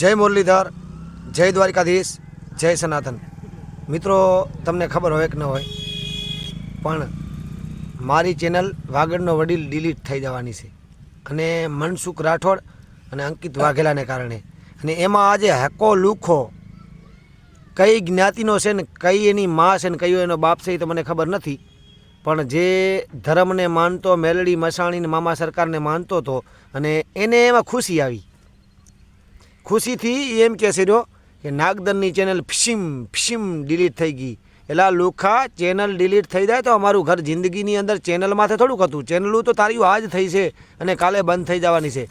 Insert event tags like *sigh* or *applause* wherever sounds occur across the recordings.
જય મુરલીધર, જય દ્વારિકાધીશ, જય સનાતન. મિત્રો, તમને ખબર હોય કે ન હોય, પણ મારી ચેનલ વાગડનો વડીલ ડિલીટ થઈ જવાની છે. અને મનસુખ રાઠોડ અને અંકિત વાઘેલાને કારણે. અને એમાં આજે હકો લુખો, કઈ જ્ઞાતિનો છે ને કઈ એની મા છે ને કયો એનો બાપ છે એ તો મને ખબર નથી. પણ જે ધર્મને માનતો, મેલડી, મસાણીને મામા સરકારને માનતો હતો અને એને એમાં ખુશી આવી. ખુશીથી એમ કહેશે રહ્યો કે નાગદનની ચેનલ ફિશિમ ફિશિમ ડિલીટ થઈ ગઈ. એટલે લોખા ચેનલ ડિલીટ થઈ જાય તો અમારું ઘર જિંદગીની અંદર ચેનલ માથે થોડુંક હતું. ચેનલું તો તારી આજ થઈ છે અને કાલે બંધ થઈ જવાની છે.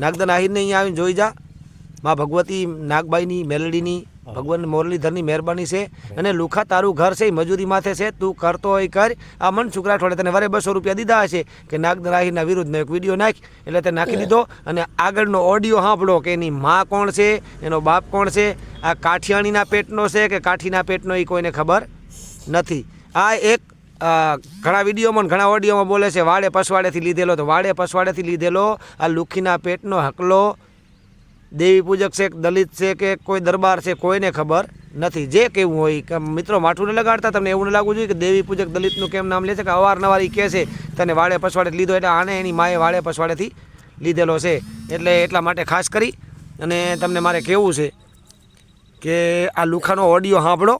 નાગદન આહિરને અહીંયા આવીને જોઈ જા. માં ભગવતી નાગબાઈની મેલડીની ભગવાન મુરલીધરની મહેરબાની છે અને લુખા તારું ઘર છે મજૂરી માથે છે તું કરતો હોય કર. આ મન થોડે તને વરે બસો રૂપિયા દીધા હશે કે નાગરાહીના વિરુદ્ધનો એક વીડિયો નાખ એટલે તે નાખી દીધો. અને આગળનો ઓડિયો સાંભળો કે એની માં કોણ છે એનો બાપ કોણ છે આ કાઠિયાણીના પેટનો છે કે કાઠીના પેટનો એ કોઈને ખબર નથી. આ એક ઘણા વિડીયોમાં ઘણા ઓડિયોમાં બોલે છે વાડે પસવાડેથી લીધેલો તો વાડે પસવાડેથી લીધેલો. આ લુખીના પેટનો હકલો દેવી પૂજક છે કે દલિત છે કે કોઈ દરબાર છે, કોઈને ખબર નથી. જે કેવું હોય કે મિત્રો માઠું ન લગાડતા, તમને એવું ન લાગવું જોઈએ કે દેવી પૂજક દલિતનું કેમ નામ લે છે કે અવારનવાર એ કહે છે, તને વાડે પછવાડે લીધો એટલે આને એની માએ વાળે પછવાડેથી લીધેલો છે. એટલે એટલા માટે ખાસ કરી અને તમને મારે કહેવું છે કે આ લુખાનો ઓડિયો સાંભળો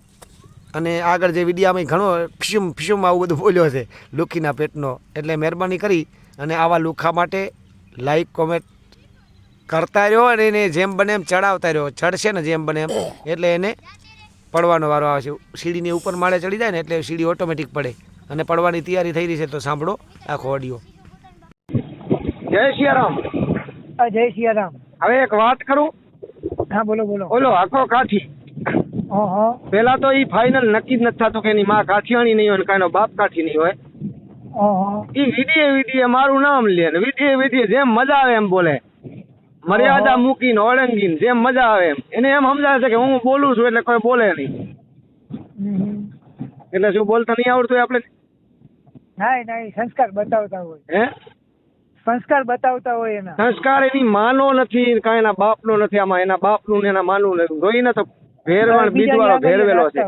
અને આગળ જે વિડીયામાં ઘણો ફિશુમ ફિશુમ આવું બધું બોલ્યો છે, લુખીના પેટનો. એટલે મહેરબાની કરી અને આવા લુખા માટે લાઈક કોમેન્ટ કરતા રહ્યો અને એને જેમ બને એમ ચડાવતા રહ્યો. ચડશે ને જેમ બને એમ. એટલે એને પડવાનો વારો આવે છે. સીડીની ઉપર માળે ચડી જાય ને એટલે સીડી ઓટોમેટિક પડે. અને પડવાની તૈયારી થઈ રહી છે તો સાંભળો આખો ઓડિયો જય સિયારામ જય સિયારામ હવે એક વાત કરું? હા બોલો બોલો. બોલો આખો કાઠી. પેલા તો ઈ ફાઇનલ નક્કી જ નથી થતું કે એની માં કાઠિયાણી નહીં હોય ને કાંઈનો બાપ કાઠી નહીં હોય. ઈ વિડીએ વિડીએ મારું નામ લે ને વિડીએ વિડીએ જેમ મજા આવે એમ બોલે. મર્યાદા મૂકીને ઓળંગીને જેમ મજા આવે એમ. એને એમ સમજાવે છે કે હું બોલું છું એટલે કોઈ બોલે નહીં. એટલે શું બોલતા નહીં આવડતું આપણે? ના ના સંસ્કાર બતાવતા હોય. હે? સંસ્કાર બતાવતા હોય એના. સંસ્કાર એની માનો નથી કાંઈ એના બાપનો નથી આમાં એના બાપનું ને એના માનું નથી. જોઈને તો ભેરવાળ બીજવાળો ભેરવેલો છે.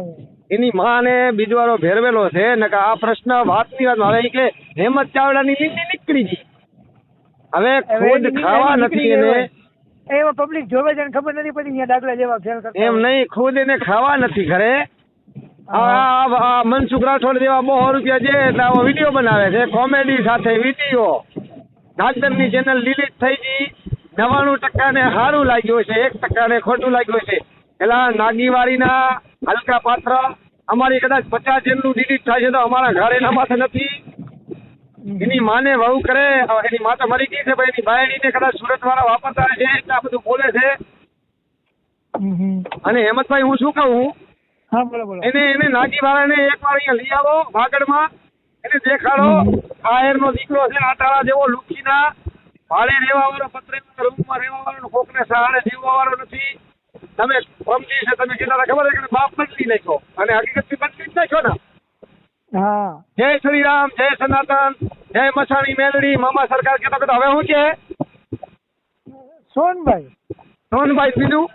એની માને બીજવાળો ભેરવેલો છે ને કે આ પ્રશ્ન વાતની વાત હવે કે હેમંત ચાવડાની ની નીકળી ગઈ. હવે ખુદ ખાવા નથી એને. એવો પબ્લિક જોવે છે ખબર નથી પડી અહીંયા દાખલા જેવા ફેલ કરતા એમ નહીં ખુદ એને ખાવા નથી ઘરે. મનસુખ રાઠોડ જેવા બહુ રૂપિયા એટલે આવો વીડિયો બનાવે છે કોમેડી સાથે વીડિયો. નાગદનની ચેનલ ડિલીટ થઈ ગઈ. નવાણું ટકાને સારું લાગ્યું છે એક ટકાને ખોટું લાગ્યું છે પેલા નાગીવાડીના હલકા પાત્ર અમારી કદાચ પચાસ જેટલું ડિલીટ થાય છે તો અમારા ઘર એના માથે નથી. એની માને વહુ કરે એની માતા મરી ગઈ છે ભાઈ એની બાયડીને કદાચ સુરત વાળા વાપરતા છે એટલે આ બધું બોલે છે. અને હેમંતભાઈ હું શું કહું? હા બોલો બોલો. એને એને નાગી વાળાને એક વાર અહીંયા લઈ આવો વાગડમાં. એને દેખાડો. આયરનો દીકરો છે આટાળા જેવો લુખીના. ભાડે રહેવા વાળો પત્રે રૂમમાં રહેવા વાળો કોકને સહારે જીવવા વાળો નથી. તમે સમજી છે તમે કેટલા ખબર છે કે બાપ બદલી નાખ્યો અને હકીકતથી બદલી જ નાખ્યો ને? હા. જય શ્રી રામ જય સનાતન જય મસાણી મેલડી મામા સરકાર કેતો કહેતો હવે શું છે સોનભાઈ. સોનભાઈ બીજું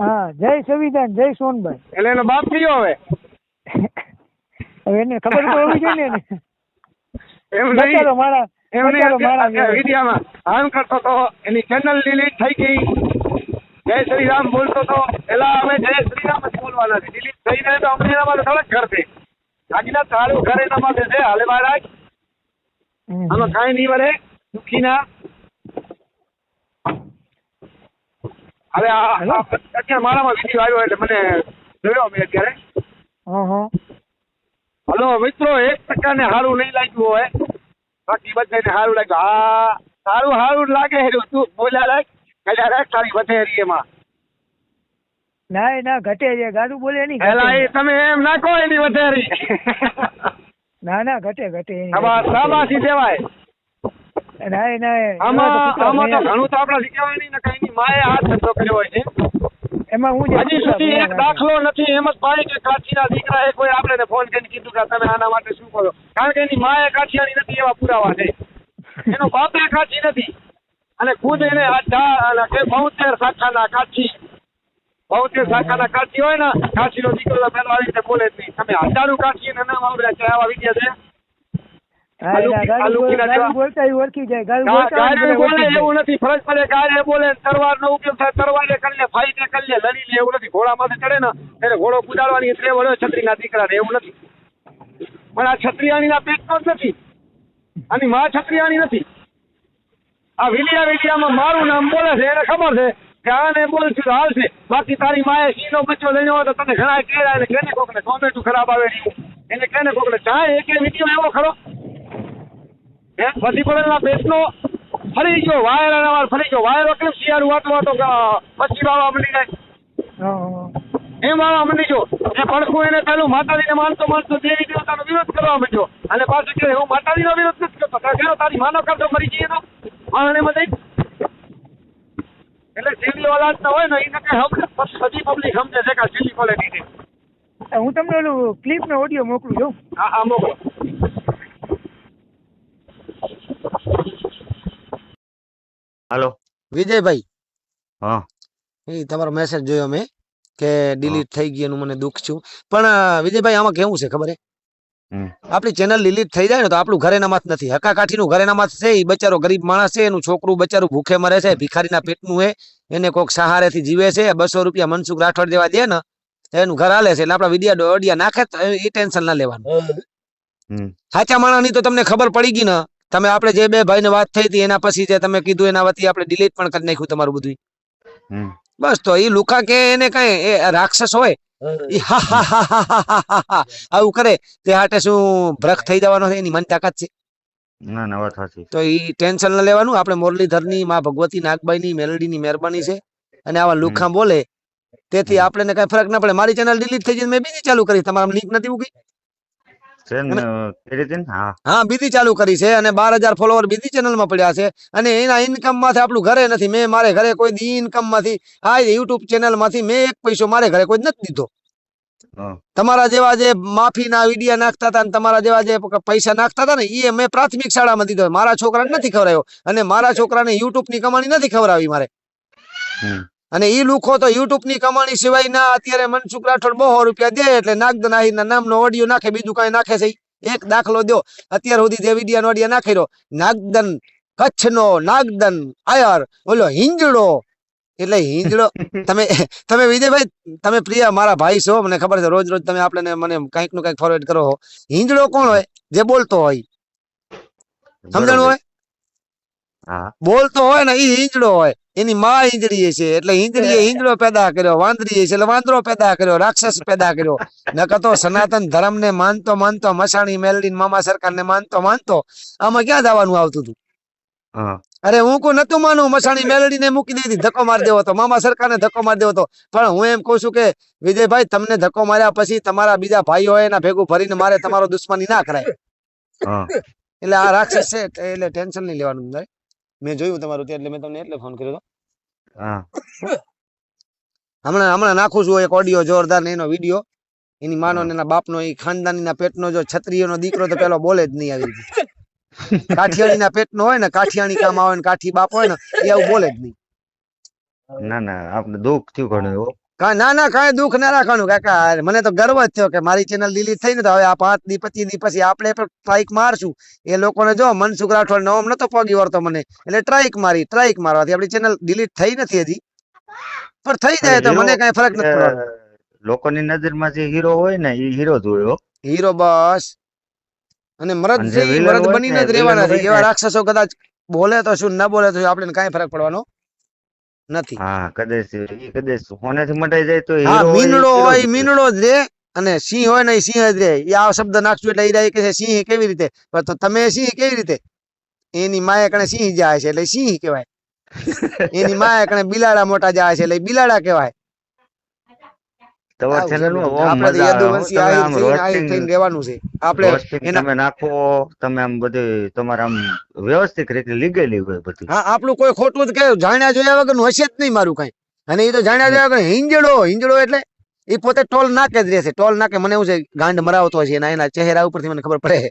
હા જય સંવિધાન જય સોનભાઈ. એટલે એનો બાપ થયો હવે? હવે એને ખબર તો હોવી જોઈએ ને એમ નહીં. મારા એમ નહીં વિડીયામાં આમ કરતો તો એની ચેનલ ડિલીટ થઈ ગઈ. જય શ્રી રામ બોલતો તો એલા અમે જય શ્રી રામ જ બોલવાના છે. ડિલીટ થઈ જાય તો અમને એના માટે થોડાક ઘર છે. હાલે મહારાજ હમ. આમાં કાંઈ નહીં વળે. દુઃખીના હવે અત્યારે મારામાં વીડિયો આવ્યો એટલે મને જોયો અમે અત્યારે. હલો મિત્રો એક ટકાને સારું નહીં લાગ્યું હોય. બાકી બધાને સારું લાગ્યું. હા સારું સારું લાગે તું બોલ્યા રાખ. કલ્યા રાખ તારી વધેરી એમાં. ના એ ના ઘટે છે. ગાડું બોલે નહીં એલા એ તમે એમ નાખો એની વધારે. ના ના ઘટે ઘટે શાબાશી દેવાય. ના ના આમાં આમાં તો ઘણું તો આપણે શીખવાય નહીં ને કઈ માએ હાથ ધંધો કર્યો હોય છે. એમાં હું હજી સુધી એક દાખલો નથી એમ જ ભાઈ કે કાઠીના દીકરાએ કોઈ આપણે ફોન કરીને કીધું કે તમે આના માટે શું કરો? કારણ કે એની માએ કાઠિયાની નથી એવા પુરાવા છે. એનો બાપે કાઠી નથી. અને ખુદ એને આ ચા અને કે બોતેર શાખાના કાઠી ભાવતીય શાખાના કાઠી હોય ને કાઠીનો દીકરો તો પેલો આવી રીતે બોલે જ નહીં. તમે હજારો કાઠી ને નામ આવડે છે. આવા વિદ્યા ઘોડો કુદાડવાની એટલે વળ્યો છત્રી ના દીકરા એવું નથી. પણ આ છત્રિયાણી ના પેટ જ નથી. આની માં છત્રિયાણી નથી. આ વિલિયા વિલિયામાં મારું નામ બોલે છે એને ખબર છે કે બોલ છું હાલશે બાકી તારી માએ સીનો બચ્ચો લઈને હોય તો તને ઘણા કેળા ને કેને કોકને ટોમેટું ખરાબ આવે. એને કેને કોકને, ચાય, એકે વીડિયો એવો ખરો. હે? પડેલ પડેલા પેટનો ફરી ગયો, વાયર અને વાર ફરી ગયો. વાયરો કેમ શિયાળું વાતો વાતો પછી વાવા મળી જાય. એમ વાવા મળી ગયો. એ પડખું એને પેલું માતાજીને માનતો માનતો દેવી દેવતાનો વિરોધ કરવા માંડ્યો. અને પાછું કે હું માતાજીનો વિરોધ નથી કરતો. તારે માનો કરતો મરી જઈએ તો. આને બધે એટલે જેવી ઓલાદ ના હોય ને એને કઈ સમજે બધી પબ્લિક સમજે છે કે આ જેવી ક્વોલિટી છે. હું તમને ઓલું ક્લિપ ને ઓડિયો મોકલું છું. હા હા મોકલો. હાલો. વિજયભાઈ. હા. એ તમારો મેસેજ જોયો મેં કે ડિલીટ થઈ ગઈ એનું મને દુઃખ છું. પણ વિજયભાઈ આમાં કેવું છે ખબર હે? હમ. આપણી ચેનલ ડિલીટ થઈ જાય ને તો આપણું ઘરે નામાત નથી. હકાકાઠીનું ઘરે નામાત છે એ બચારો ગરીબ માણસ છે એનું છોકરું બચારું ભૂખે મરે છે ભિખારીના પેટનું હે. એને કોઈક સહારેથી જીવે છે બસો રૂપિયા મનસુખ રાઠોડ દેવા દે ને એનું ઘર હાલે છે એટલે આપડા વિડિયા અડિયા નાખે એ ટેન્શન ના લેવાનું સાચા માણસની તો તમને ખબર પડી ગઈ ને તમે આપણે જે બે ભાઈ ને વાત થઈ હતી એના પછી જે તમે કીધું એના વતી આપણે ડિલીટ પણ કરી નાખ્યું તમારું બધું બસ તો એ લુકા કે એને કઈ એ રાક્ષસ હોય આવું કરે તે હાટે શું ભ્રખ થઈ જવાનો એની મન તાકાત છે ના ના વાત સાચી. તો એ ટેન્શન ન લેવાનું. આપણે મુરલીધરની માં ભગવતી નાગબાઈની મેલડીની મહેરબાની છે. અને આવા લુખા બોલે તેથી આપણે કઈ ફરક ના પડે. મારી ચેનલ ડિલીટ થઈ જઈને મેં બીજી ચાલુ કરી. તમારા લિંક નથી મૂકી? ને ને? હા. બીજી ચાલુ કરી છે અને બાર હજાર ફોલોવર બીજી ચેનલમાં પડ્યા છે. અને એના ઇન્કમમાંથી આપણું ઘરે નથી. મેં મારે ઘરે કોઈ દી ઇન્કમમાંથી આ યુટ્યુબ ચેનલમાંથી મેં એક પૈસો મારે ઘરે કોઈ નથી દીધો. તમારા જેવા જે માફીના વિડિયા નાખતા હતા તમારા જેવા જે પૈસા નાખતા હતા ને એ મેં પ્રાથમિક શાળામાં દીધો. મારા છોકરાને નથી ખવડાવ્યો અને મારા છોકરાને યુટ્યુબની કમાણી નથી ખવડાવી મારે. અને ઈ લુખો તો યુટ્યુબની કમાણી સિવાય ના અત્યારે મનસુખ રાઠોડ બહો રૂપિયા દે એટલે નાગદન આહિરના નામનો ઓડિયો નાખે બીજું કઈ નાખે છે એક દાખલો દો અત્યાર સુધી જે વિડિયા ઓડિયા નાખી રહ્યો નાગદન કચ્છનો નાગદન આયર ઓલો હિંજડો એટલે હિંજડો તમે તમે વિજયભાઈ તમે પ્રિય મારા ભાઈ છો મને ખબર છે રોજ રોજ તમે આપણે મને કંઈકનું કંઈક ફોરવર્ડ કરો. હિંજડો કોણ હોય? જે બોલતો હોય. સમજણ હોય? બોલતો હોય ને એ હિંજડો હોય. એની માં હિંજડી છે એટલે હિંજડીએ *laughs* હિંજડો પેદા કર્યો વાંદરી છે એટલે વાંદરો પેદા કર્યો રાક્ષસ પેદા કર્યો. નકર તો સનાતન ધર્મ ને માનતો માનતો મસાણી મેલડી મામા સરકાર ને માનતો માનતો આમાં ક્યાં જવાનું આવતું હતું અરે હું કોઈ નતું માનું. મસાણી મેલડી ને મૂકી દીધી. ધક્કો મારી દેવો તો. મામા સરકાર ને ધક્કો મારી દેવો તો. પણ હું એમ કહું છું કે વિજયભાઈ તમને ધક્કો માર્યા પછી તમારા બીજા ભાઈઓ એના ભેગું ભરીને મારે તમારો દુશ્મની ના કરાય. એટલે આ રાક્ષસ છે એટલે ટેન્શન નહીં લેવાનું ભાઈ મેં જોયું તમારું એટલે મેં તમને એટલે ફોન કર્યો હતો હા. હમણાં હમણાં નાખું છું એક ઓડિયો જોરદાર ને એનો વીડિયો એની માનો ને એના બાપનો એ ખાનદાનીના પેટનો જો છત્રીઓનો દીકરો તો પેલો બોલે જ નહીં આવી *laughs* રીતે પેટ નો હોય ને કાઠિયાણી કામ આવે ને કાઠી બાપ હોય ને એ આવું બોલે જ નહીં. ના ના આપણે દુઃખ થયું ઘણું એવું. ના ના કાંઈ દુઃખ ના રાખવાનું. કાકા મને તો ગર્વ જ થયો કે મારી ચેનલ ડિલીટ થઈ ને તો હવે આ પાંચ દી પચીસ દી પછી આપણે પણ ટ્રાઇક મારશું. એ લોકોને જો મનસુખ રાઠોડ નો નતો પગી વળતો મને. એટલે ટ્રાઇક મારી ટ્રાઇક મારવાથી આપણી ચેનલ ડિલીટ થઈ નથી હજી. પણ થઈ જાય તો મને કઈ ફરક નથી પડવાનો. લોકોની નજરમાં જે હીરો હોય ને એ હીરો જ હોય હીરો બસ. અને મરદ છે મરદ બનીને જ રહેવાના છે. એવા રાક્ષસો કદાચ બોલે તો શું ના બોલે તો આપણને આપણે કાંઈ ફરક પડવાનો નથી. હા કદાચ કદાચ હોનેથી મટાઈ જાય તો હા મીનડો હોય હોય. મીનડો જ રે અને સિંહ હોય ને સિંહ જ રે. એ આ શબ્દ નાખશું એટલે ઈરા કે છે સિંહ કેવી રીતે? પણ તો તમે સિંહ કેવી રીતે? એની માયા કણે સિંહ જાય છે એટલે સિંહ કહેવાય. *laughs* એની માયા કણે બિલાડા મોટા જાય છે એટલે બિલાડા કહેવાય. તમારા માં મજા આવે. આમ થઈને આહિર roasting- થઈને રહેવાનું છે. આપણે તમે નાખો તમે આમ બધું તમારે આમ વ્યવસ્થિત રીતે લીગેલી હોય બધું. હા આપણું કોઈ ખોટું જ કે જાણ્યા જોયા વગરનું હશે જ નહીં મારું કઈ. અને એ તો જાણ્યા જોયા વગર હિંજડો હિંજડો એટલે એ પોતે ટોલ નાકે જ રહેશે. ટોલ નાકે મને એવું છે ગાંડ મરાવતો હશે એના એના ચહેરા ઉપરથી મને ખબર પડે.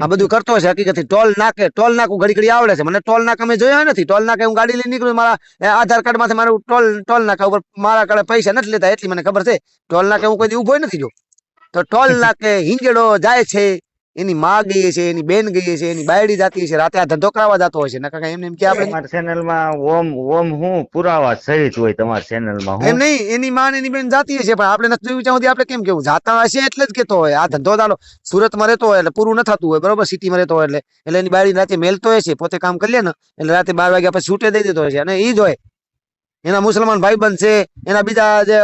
આ બધું કરતો છે હકીકતથી. ટોલ નાકે ટોલ નાકું ઘડી ઘડી આવડે છે. મને ટોલ નાકા મેં જોયા નથી. ટોલ નાકે હું ગાડી લઈને નીકળું મારા આધાર કાર્ડમાંથી મારું ટોલ ટોલ નાકા ઉપર મારા કાળે પૈસા નથી લેતા એટલી મને ખબર છે. ટોલ નાકે હું કોઈ દી ઊભો નથી જો તો ટોલ *laughs* નાકે હિંજડો જાય છે. એની માં ગઈ છે એની બેન ગઈ છે એની બાયડી જાતી છે રાતે આ ધંધો કરાવવા જતો હોય છે. નકા એમને એમ કે આપણે ચેનલમાં ઓમ ઓમ હું પુરાવા સહિત હોય તમારા ચેનલમાં એમ નહીં એની માં એની બેન જાતી હશે પણ આપણે નથી જોયું સુધી આપણે કેમ કેવું? જાતા હશે એટલે જ કેતો હોય. આ ધંધો દાલો સુરતમાં રહેતો હોય એટલે પૂરું ન થતું હોય બરોબર? સિટી માં રહેતો હોય એટલે. એટલે એની બાળી રાતે મેલતો હોય છે પોતે કામ કરી લે ને એટલે રાતે બાર વાગ્યા પછી છૂટે દઈ દેતો હોય છે. અને એ જ હોય. એના મુસલમાન ભાઈ છે એના બીજા જે